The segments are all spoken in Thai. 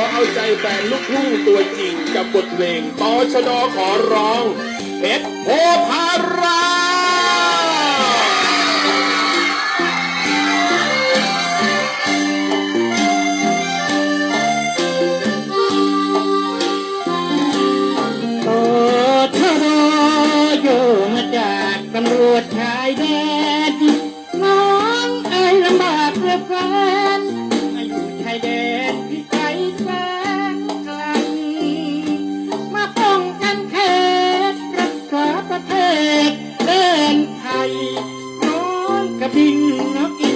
อเอาใจแฟนลูกทุ่งตัวจริงกับบทเพลงตอชดอขอร้องเพชรโพธาราโอ้ทรโยมาจากตำรวจชายแดนน้องเอ้ยลำบากเหลือเกิน อ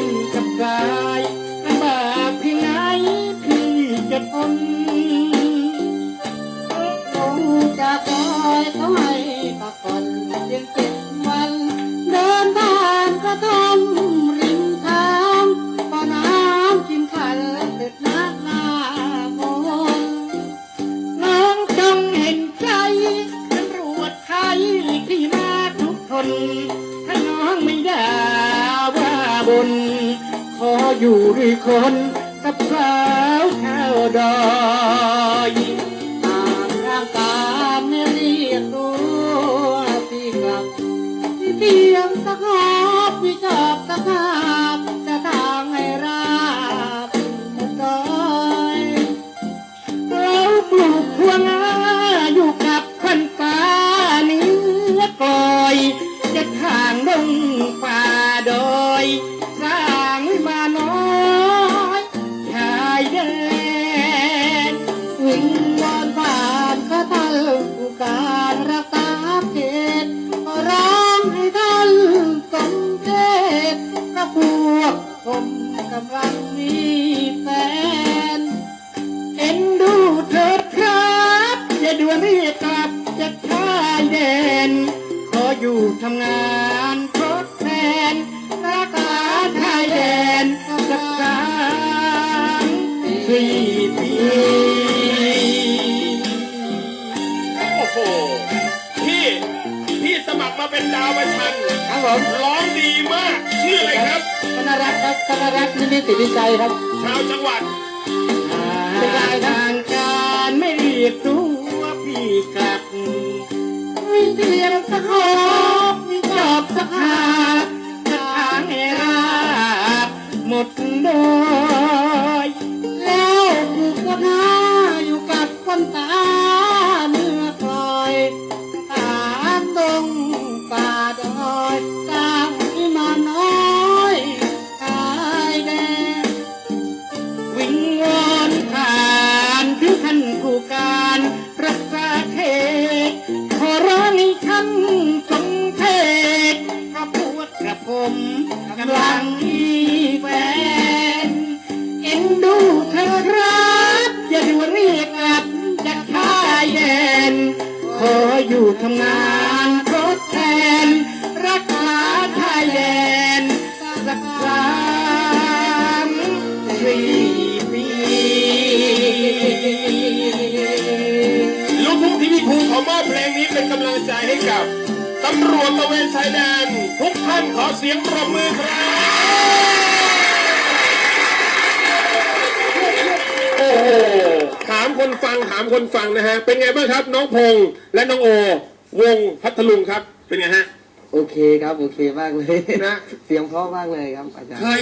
บน ขออยู่ด้วยคนกับสาวแถวดอยตามร่างกายไม่เรียกตัวพี่กลับที่เพียงตะขอบพี่ชอบตะขาบ กำลังมีแฟน เอ็นดูเถิดครับอย่าด่วนรีบกลับจะชายแดนขออยู่ทำงานทดแทนรักษาชายแดนสักสามสี่ปีโอ้โห พี่ พี่สมัครมาเป็นดาวประชันครับผมร้องดีมาก ชื่ออะไรครับธนรัตน์ ครับธนรัตน์นิมิติวิชัยครับชาวจังหวัดเป็นรายทางการไม่เรียกตัวพี่กลับวิเสียงสะโคบวิจอบสะขาบจะทางให้ราบหมดโดยแอยู่ทำงานทดแทน รักษาชายแดนสักสามสี่ปีลูกทุ่งทีวีภูขอมอบเพลงนี้เป็นกำลังใจให้กับตำรวจตะเวนชายแดน ทุกท่านขอเสียงปรบมือครับ คนฟังถามคนฟังนะฮะ เป็นไงบ้างครับ น้องพงษ์และน้องโอ วงพัทลุงครับ เป็นไงฮะ โอเคครับ โอเคมากเลย นะ เสียงเพราะมากเลยครับอาจารย์ เคย